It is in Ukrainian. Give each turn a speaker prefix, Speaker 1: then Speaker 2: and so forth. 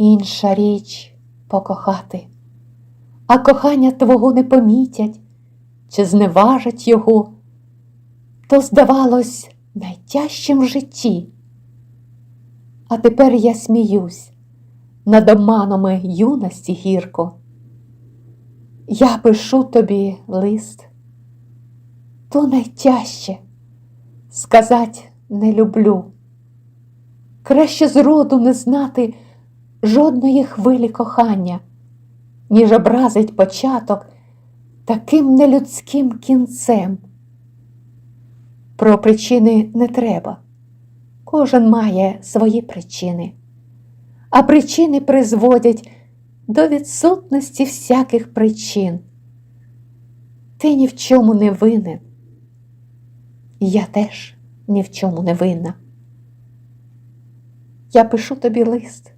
Speaker 1: Інша річ покохати, а кохання твого не помітять чи зневажать його, то здавалось найтяжчим в житті. А тепер я сміюсь над обманами юності гірко. Я пишу тобі лист, то найтяжче сказать не люблю. Краще зроду не знати жодної хвилі кохання, ніж образить початок таким нелюдським кінцем. Про причини не треба. Кожен має свої причини, а причини призводять до відсутності всяких причин. Ти ні в чому не винен. Я теж ні в чому не винна. Я пишу тобі лист,